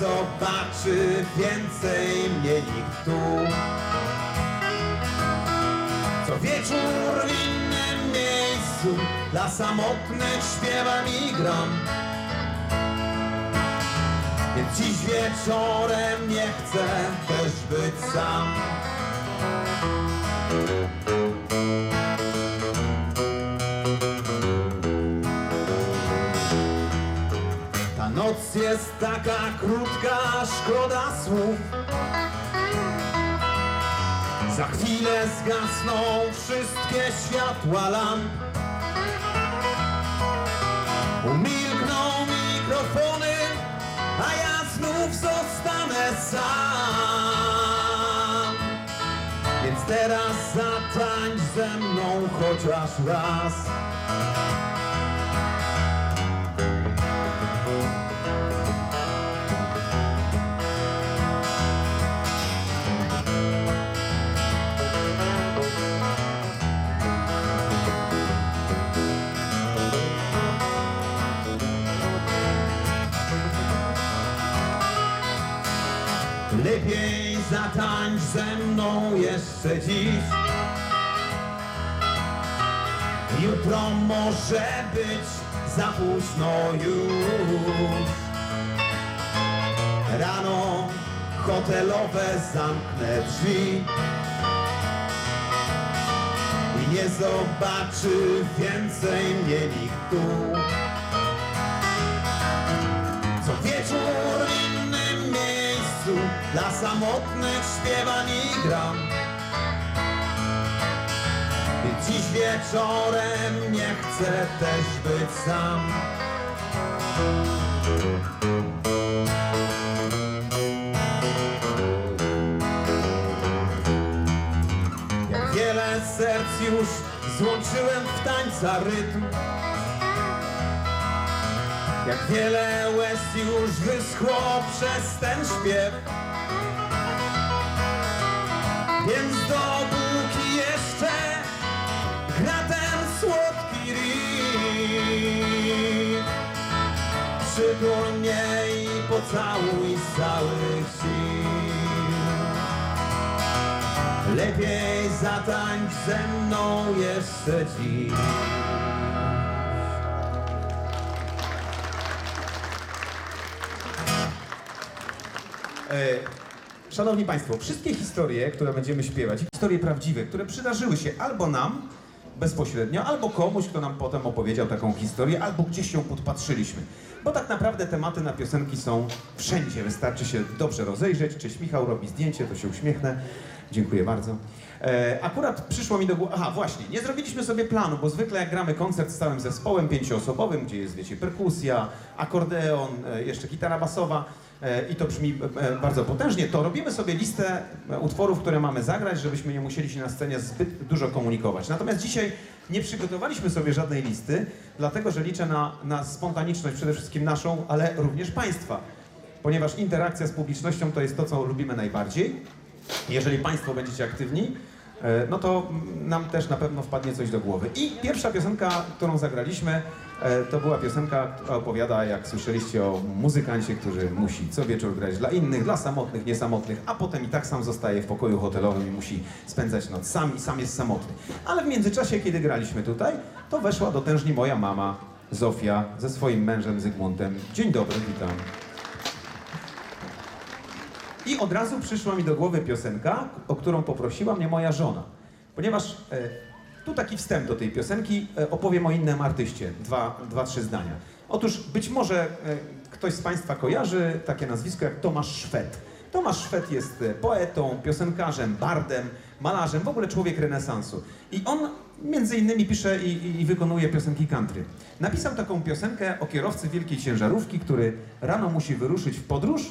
zobaczy więcej mnie nikt tu. Co wieczór w innym miejscu Dla samotnych śpiewam i gram Więc dziś wieczorem nie chcę też być sam jest taka krótka, szkoda słów. Za chwilę zgasną wszystkie światła lamp Umilkną mikrofony, a ja znów zostanę sam. Więc teraz zatańcz ze mną chociaż raz Lepiej zatańcz ze mną jeszcze dziś. Jutro może być za późno już. Rano hotelowe zamknę drzwi nie zobaczy więcej mnie nikt tu Dla samotnych śpiewam i gram dziś wieczorem nie chcę też być sam. Jak wiele serc już złączyłem w tańca rytm. Jak wiele łez już wyschło przez ten śpiew Więc dopóki jeszcze gra ten słodki riff Przytul mnie i pocałuj z całych sił Lepiej zatańcz ze mną jeszcze dziś. E, Szanowni Państwo, wszystkie historie, które będziemy śpiewać, historie prawdziwe, które przydarzyły się albo nam bezpośrednio, albo komuś, kto nam potem opowiedział taką historię, albo gdzieś ją podpatrzyliśmy. Bo tak naprawdę tematy na piosenki są wszędzie. Wystarczy się dobrze rozejrzeć. Cześć Michał robi zdjęcie, to się uśmiechnę. Dziękuję bardzo. E, akurat przyszło mi do głowy, aha właśnie, nie zrobiliśmy sobie planu, bo zwykle jak gramy koncert z całym zespołem pięcioosobowym, gdzie jest, wiecie, perkusja, akordeon, e, jeszcze gitara basowa, e, i to brzmi bardzo potężnie, to robimy sobie listę utworów, które mamy zagrać, żebyśmy nie musieli się na scenie zbyt dużo komunikować. Natomiast dzisiaj nie przygotowaliśmy sobie żadnej listy, dlatego że liczę na, na spontaniczność przede wszystkim naszą, ale również Państwa. Ponieważ interakcja z publicznością to jest to, co lubimy najbardziej. Jeżeli Państwo będziecie aktywni, e, no to nam też na pewno wpadnie coś do głowy. I pierwsza piosenka, którą zagraliśmy, e, to była piosenka, która opowiada, jak słyszeliście, o muzykancie, który musi co wieczór grać dla innych, dla samotnych, niesamotnych, a potem i tak sam zostaje w pokoju hotelowym i musi spędzać noc sam i sam jest samotny. Ale w międzyczasie, kiedy graliśmy tutaj, to weszła do tężni moja mama, Zofia, ze swoim mężem Zygmuntem. Dzień dobry, witam. I od razu przyszła mi do głowy piosenka, o którą poprosiła mnie moja żona. Ponieważ e, tu taki wstęp do tej piosenki, e, opowiem o innym artyście. Dwa, dwa, trzy zdania. Otóż być może e, ktoś z Państwa kojarzy takie nazwisko jak Tomasz Szwed. Tomasz Szwed jest e, poetą, piosenkarzem, bardem, malarzem, w ogóle człowiek renesansu. I on między innymi pisze i, i, i wykonuje piosenki country. Napisał taką piosenkę o kierowcy wielkiej ciężarówki, który rano musi wyruszyć w podróż,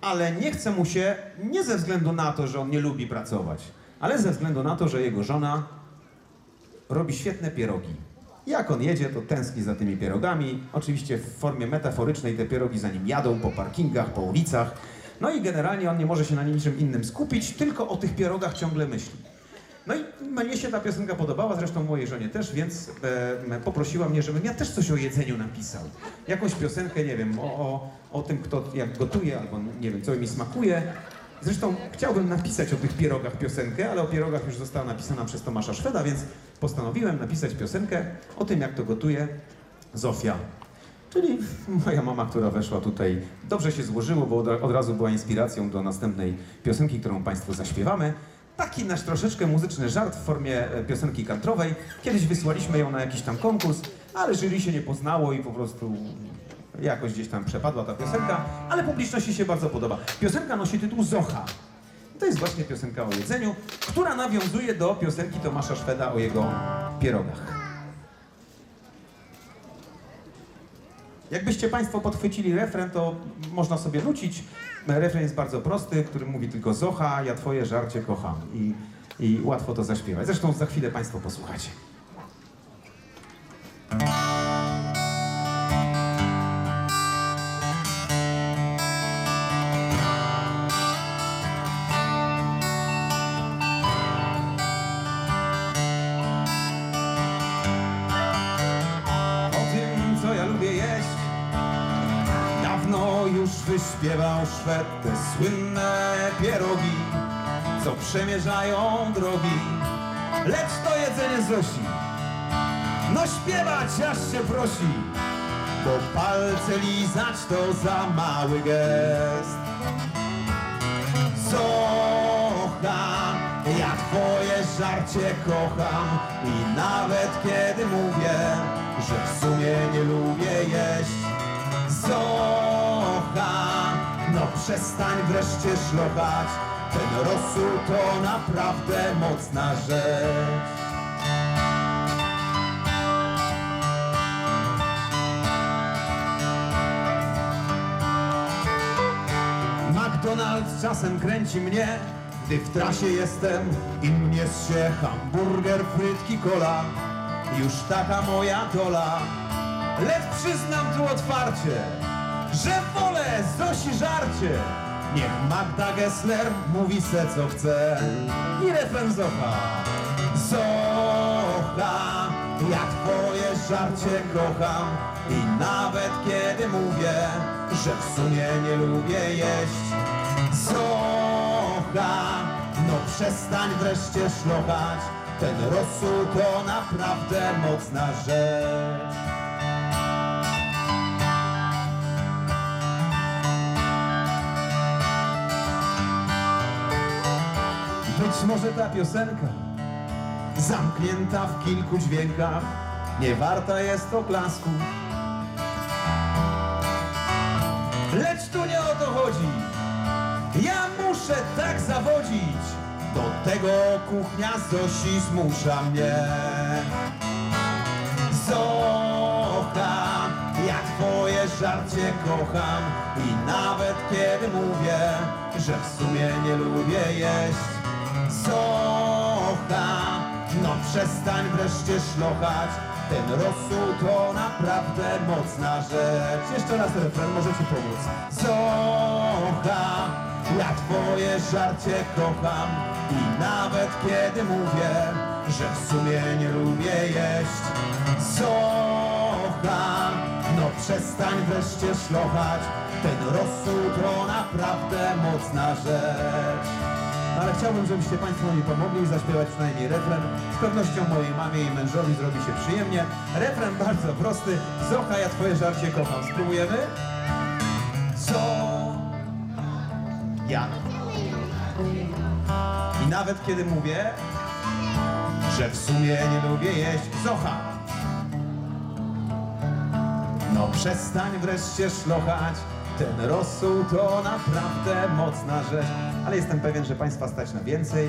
ale nie chce mu się nie ze względu na to, że on nie lubi pracować, ale ze względu na to, że jego żona robi świetne pierogi. Jak on jedzie, to tęskni za tymi pierogami. Oczywiście w formie metaforycznej te pierogi za nim jadą po parkingach, po ulicach. No i generalnie on nie może się na niczym innym skupić, tylko o tych pierogach ciągle myśli. No i mnie się ta piosenka podobała, zresztą mojej żonie też, więc e, poprosiła mnie, żebym ja też coś o jedzeniu napisał. Jakąś piosenkę, nie wiem, o, o, o tym, kto jak gotuje, albo nie wiem, co mi smakuje. Zresztą chciałbym napisać o tych pierogach piosenkę, ale o pierogach już została napisana przez Tomasza Szweda, więc postanowiłem napisać piosenkę o tym, jak to gotuje Zofia. Czyli moja mama, która weszła tutaj, dobrze się złożyło, bo od, razu była inspiracją do następnej piosenki, którą Państwu zaśpiewamy. Taki nasz troszeczkę muzyczny żart w formie e, piosenki kantrowej. Kiedyś wysłaliśmy ją na jakiś tam konkurs, ale jury się nie poznało i po prostu jakoś gdzieś tam przepadła ta piosenka, ale publiczności się bardzo podoba. Piosenka nosi tytuł Zocha. To jest właśnie piosenka o jedzeniu, która nawiązuje do piosenki Tomasza Szweda o jego pierogach. Jakbyście Państwo podchwycili refren, to można sobie nucić. Refren jest bardzo prosty, który mówi tylko Zocha, ja Twoje żarcie kocham. I, I łatwo to zaśpiewać. Zresztą za chwilę Państwo posłuchacie. Wyśpiewał Szwed te słynne pierogi, co przemierzają drogi. Lecz to jedzenie Zosi, no śpiewać aż się prosi, bo palce lizać to za mały gest. Zocha, ja twoje żarcie kocham i nawet kiedy mówię, że w sumie nie lubię jeść. Zocha, no przestań wreszcie szlochać, ten rosół to naprawdę mocna rzecz. McDonald's czasem kręci mnie, gdy w trasie jestem i mnie się hamburger, frytki, kola. Już taka moja dola. Lecz przyznam tu otwarcie, że wolę Zosi żarcie. Niech Magda Gessler mówi se co chce. I refren Zocha. Zocha, ja twoje żarcie kocham. I nawet kiedy mówię, że w sumie nie lubię jeść. Zocha, no przestań wreszcie szlochać. Ten rosół to naprawdę mocna rzecz. Może ta piosenka zamknięta w kilku dźwiękach nie warta jest oklasku. Lecz tu nie o to chodzi. Ja muszę tak zawodzić. Do tego kuchnia Zosi zmusza mnie. Zocha, ja twoje żarcie kocham i nawet kiedy mówię, że w sumie nie lubię jeść. Zocha, no przestań wreszcie szlochać, ten rosół to naprawdę mocna rzecz. Jeszcze raz refren, możecie pomóc. Zocha, ja twoje żarcie kocham i nawet kiedy mówię, że w sumie nie lubię jeść. Zocha, no przestań wreszcie szlochać, ten rosół to naprawdę mocna rzecz. Ale chciałbym, żebyście Państwo mi pomogli zaśpiewać przynajmniej refren. Z pewnością mojej mamie i mężowi zrobi się przyjemnie. Refren bardzo prosty. Zocha, ja Twoje żarcie kocham. Spróbujemy? Co? Ja. I nawet kiedy mówię, że w sumie nie lubię jeść Zocha. No przestań wreszcie szlochać, ten rosół to naprawdę mocna rzecz. Ale jestem pewien, że Państwa stać na więcej.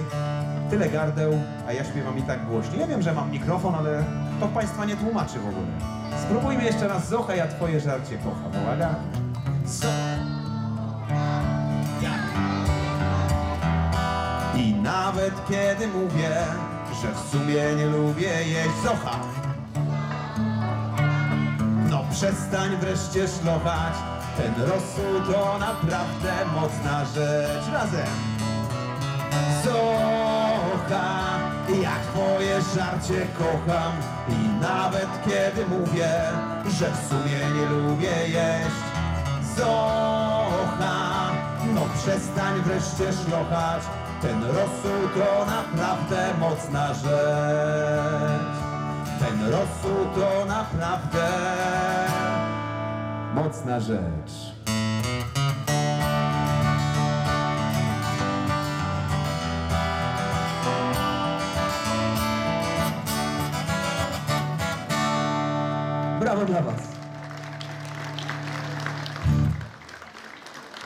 Tyle gardeł, a ja śpiewam i tak głośno. Ja wiem, że mam mikrofon, ale to Państwa nie tłumaczy w ogóle. Spróbujmy jeszcze raz Zocha, ja Twoje żarcie kocham. Uwaga. I nawet kiedy mówię, że w sumie nie lubię jeść Zocha. No przestań wreszcie szlochać, ten rosół to naprawdę mocna rzecz. Razem. Zocha, Jak twoje żarcie kocham i nawet kiedy mówię, że w sumie nie lubię jeść Zocha, no przestań wreszcie szlochać Ten rosół to naprawdę mocna rzecz Ten rosół to naprawdę mocna rzecz Brawo dla Was.